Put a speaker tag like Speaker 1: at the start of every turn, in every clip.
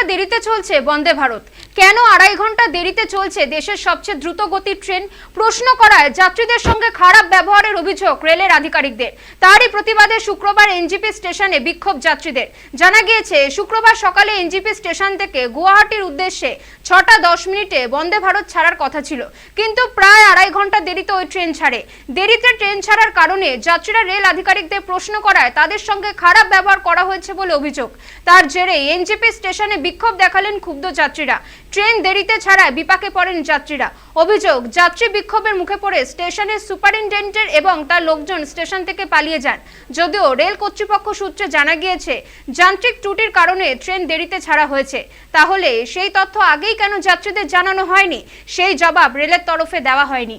Speaker 1: ঘণ্টা দেরিতে চলছে বন্দে ভারত। কেন আড়াই ঘণ্টা দেরিতে চলছে দেশের সবচেয়ে দ্রুত গতির ট্রেন? প্রশ্ন করায় যাত্রীদের সঙ্গে খারাপ ব্যবহারের অভিযোগ রেলের আধিকারিকদের। তারই প্রতিবাদে শুক্রবার এনজিপি স্টেশনে বিক্ষোভ যাত্রীদের। জানা গিয়েছে, শুক্রবার সকালে এনজিপি স্টেশন থেকে গুয়াহাটির উদ্দেশ্যে ছটা দশ মিনিটে বন্দে ভারত ছাড়ার কথা ছিল। কিন্তু প্রায় আড়াই ঘণ্টা দেরিতে ওই ট্রেন ছাড়ে। দেরিতে ট্রেন ছাড়ার কারণে যাত্রীরা রেল আধিকারিকদের প্রশ্ন করায় তাদের সঙ্গে খারাপ ব্যবহার করা হয়েছে বলে অভিযোগ। তার জেরে এনজিপি স্টেশনে বিক্ষোভ দেখালেন ক্ষুব্ধ যাত্রীরা। ট্রেন দেরিতে ছাড়ায় বিপাকে পড়েন যাত্রীরা। অভিযোগ, যাত্রী বিক্ষোভের মুখে পড়ে স্টেশনের সুপারিনটেন্ডেন্ট এবং তার লোকজন স্টেশন থেকে পালিয়ে যান। যদিও রেল কর্তৃপক্ষ সূত্রে জানা গিয়েছে, যান্ত্রিক ত্রুটির কারণে ট্রেন দেরিতে ছাড়া হয়েছে। তাহলে সেই তথ্য আগেই কেন যাত্রীদের জানানো হয়নি? সেই জবাব রেলের তরফে দেওয়া হয়নি।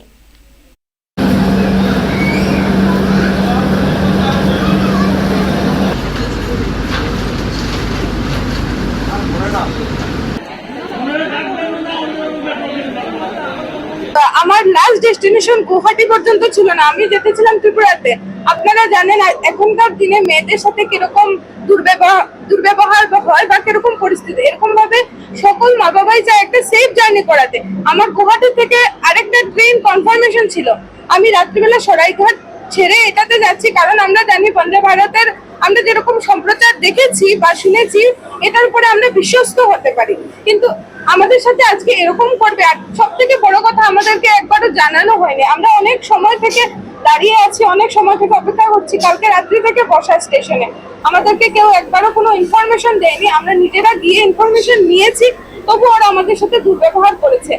Speaker 2: আমার লাস্ট ডেস্টিনেশন গুয়াহাটি পর্যন্ত ছিল না। আমি যেতেছিলাম ত্রিপুরাতে। আপনারা জানেন এখনকার দিনে মেয়েদের সাথে কীরকম দুর্ব্যবহার দুর্ব্যবহার বা হয় বা কীরকম পরিস্থিতি এরকম ভাবে সকল মা বাবাই চায় একটা সেফ জার্নি করাতে। আমার গুয়াহাটি থেকে আরেকটা ট্রেন কনফার্মেশন ছিল। আমি রাত্রিবেলা সরাইঘাট ছেড়ে এটাতে যাচ্ছি, কারণ আমরা জানি বন্দে ভারতের আমরা যেরকম সম্প্রচার দেখেছি বা শুনেছি, এটার উপরে আমরা বিশ্বস্ত হতে পারি। কিন্তু আমাদের সাথে আজকে এরকম করবে, আর সব থেকে বড় কথা আমাদেরকে একবারও জানানো হয়নি। আমরা অনেক সময় থেকে দাঁড়িয়ে আছি, অনেক সময় থেকে অপেক্ষা করছি, কালকে রাত্রি থেকে বসা স্টেশনে। আমাদেরকে কেউ একবারও কোনো ইনফরমেশন দেয়নি, আমরা নিজেরা গিয়ে ইনফরমেশন নিয়েছি, তবু ওরা আমাদের সাথে দুর্ব্যবহার করেছে।